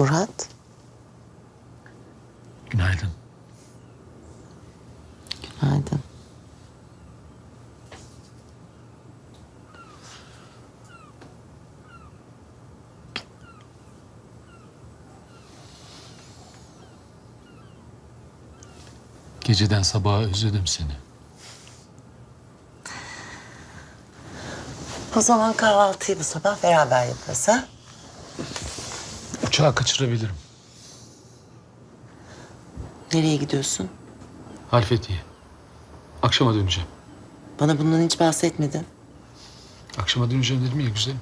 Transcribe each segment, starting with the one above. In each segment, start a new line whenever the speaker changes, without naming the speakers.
Murat,
Günaydın.
günaydın.
Geceden sabaha özledim seni.
O zaman kahvaltıyı bu sabah beraber yaparız ha?
Uçağı kaçırabilirim.
Nereye gidiyorsun?
Halfetiye. Akşama döneceğim.
Bana bundan hiç bahsetmedin.
Akşama döneceğim dedim ya güzelim.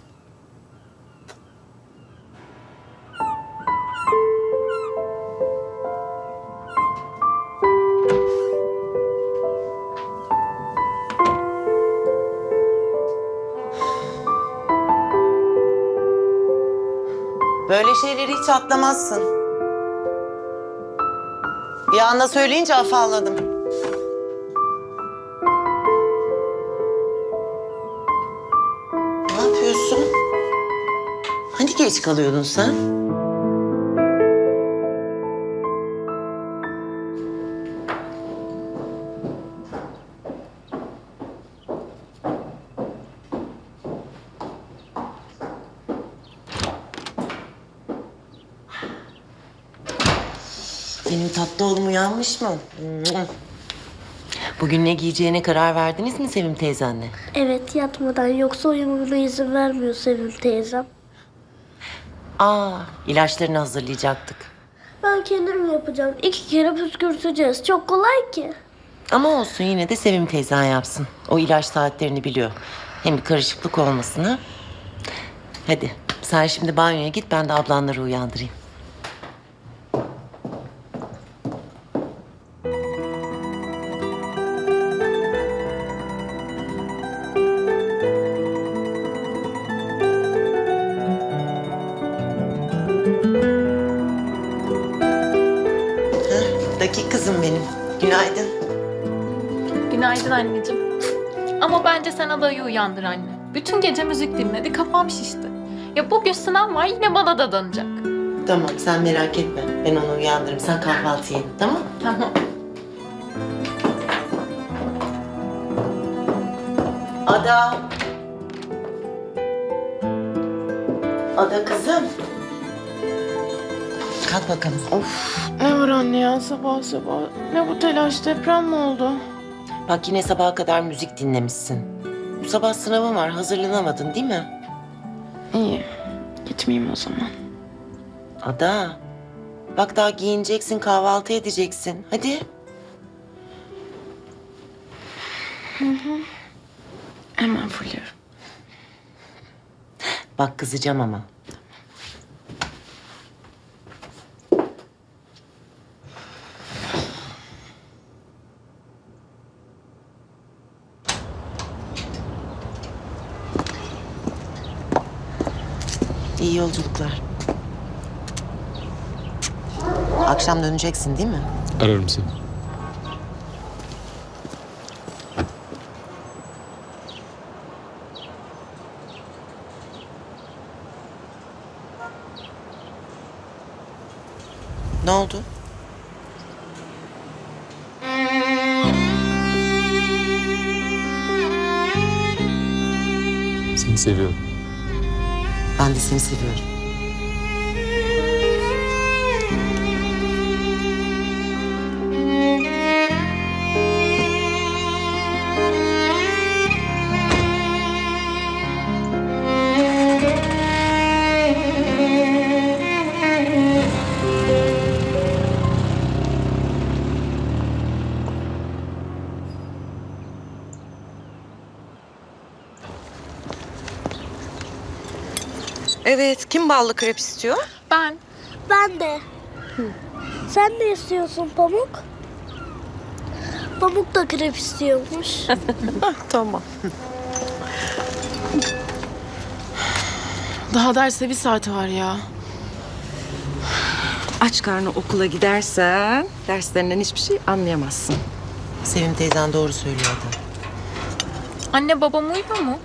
Böyle şeyleri hiç atlamazsın. Bir anda söyleyince afalladım. Ne yapıyorsun? Hani geç kalıyordun sen? Mı? Bugün ne giyeceğine karar verdiniz mi Sevim teyzenle?
Evet yatmadan yoksa uyumuna izin vermiyor Sevim teyzem.
Aa, ilaçlarını hazırlayacaktık.
Ben kendim yapacağım. İki kere püskürteceğiz. Çok kolay ki.
Ama olsun yine de Sevim teyzen yapsın. O ilaç saatlerini biliyor. Hem bir karışıklık olmasın ha. Hadi sen şimdi banyoya git ben de ablanları uyandırayım. Kızım benim. Günaydın.
Günaydın anneciğim. Ama bence sen adayı uyandır anne. Bütün gece müzik dinledi, kafam şişti. Ya bugün sınav var, yine bana da danacak.
Tamam sen merak etme. Ben onu uyandırırım. Sen kahvaltıya git tamam
Tamam.
Ada. Ada kızım. Kalk bakalım. Of.
Ne var anne ya sabah sabah? Ne bu telaş deprem mi oldu?
Bak yine sabaha kadar müzik dinlemişsin. Bu sabah sınavın var. Hazırlanamadın değil mi?
İyi gitmeyeyim o zaman.
Ada. Bak daha giyineceksin, kahvaltı edeceksin. Hadi.
Hemen fırlıyorum.
Bak kızacağım ama. İyi yolculuklar. Akşam döneceksin değil mi?
Ararım seni.
Ne oldu?
Seni seviyorum.
Ben seviyorum.
Evet, kim ballı krep istiyor?
Ben
Ben de. Sen ne istiyorsun Pamuk? Pamuk da krep istiyormuş.
Tamam.
Daha derse bir saat var ya.
Aç karnı okula gidersen derslerinden hiçbir şey anlayamazsın.
Sevim teyzen doğru söylüyordu.
anne babam uyuyor mu?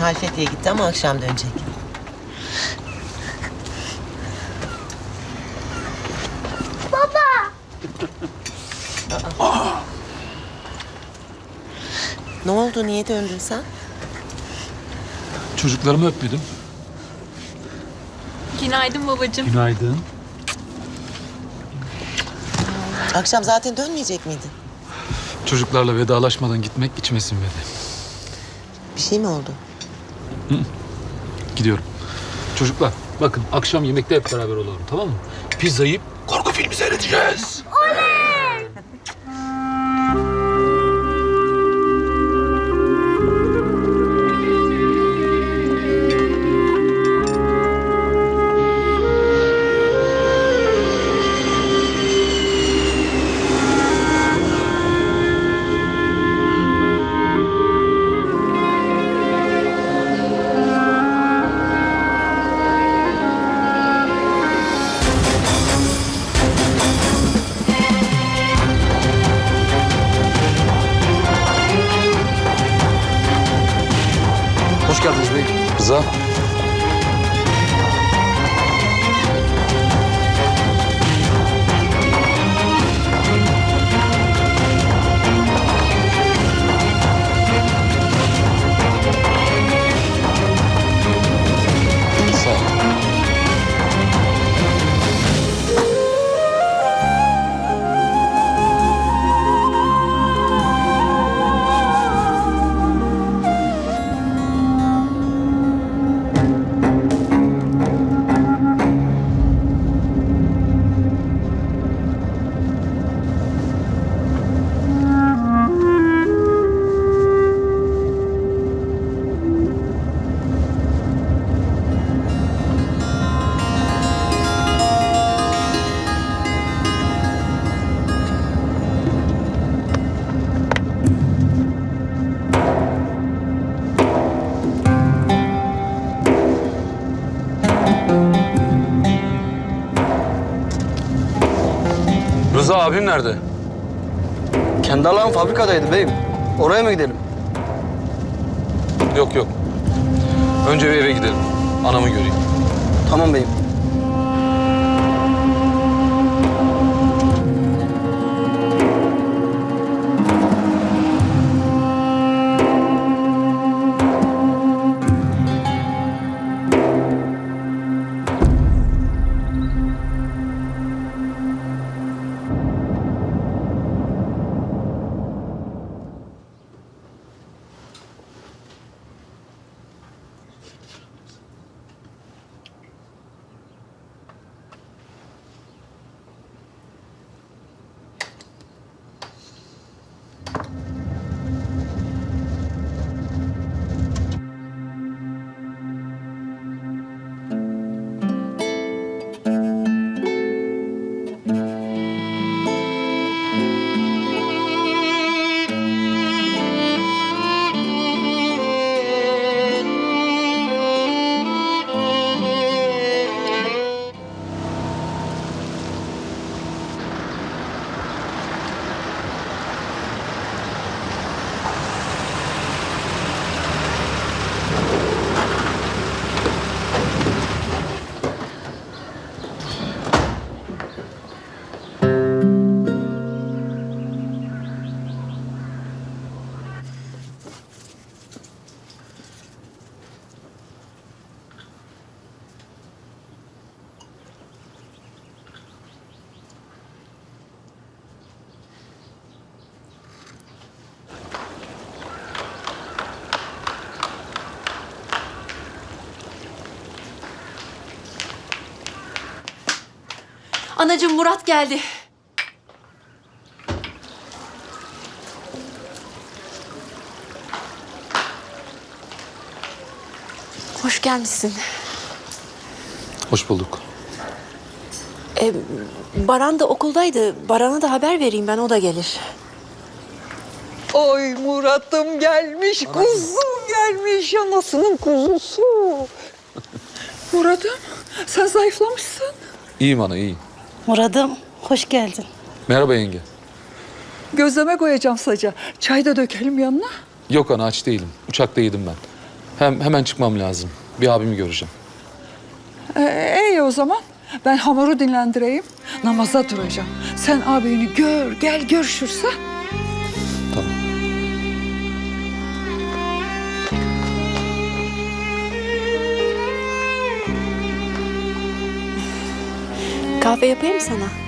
Halfeti'ye gitti ama akşam dönecek. Ne oldu? Niye döndün sen?
Çocuklarımı öpmedim.
Günaydın babacığım.
Günaydın.
Akşam zaten dönmeyecek miydin?
Çocuklarla vedalaşmadan gitmek içime sinmedi.
Bir şey mi oldu?
Gidiyorum. Çocuklar bakın akşam yemekte hep beraber olalım tamam mı? Pizza yiyip korku filmi seyredeceğiz.
Abim nerede? Kendi Allah'ın fabrikadaydı beyim. Oraya mı gidelim?
Yok yok. Önce bir eve gidelim. Anamı göreyim.
Tamam beyim.
Anacığım Murat geldi. Hoş gelmişsin.
Hoş bulduk.
Ee, Baran da okuldaydı. Baran'a da haber vereyim ben o da gelir.
Oy Murat'ım gelmiş, kuzum gelmiş, anasının kuzusu. Murat'ım, sen zayıflamışsın.
İyiyim ana iyiyim.
Muradım, hoş geldin.
Merhaba yenge.
Gözleme koyacağım saca. Çay da dökelim yanına.
Yok ana aç değilim. Uçakta yedim ben. Hem hemen çıkmam lazım. Bir abimi göreceğim.
Ee, iyi o zaman. Ben hamuru dinlendireyim. Namaza duracağım. Sen abini gör, gel görüşürse.
Kahve yapayım sana.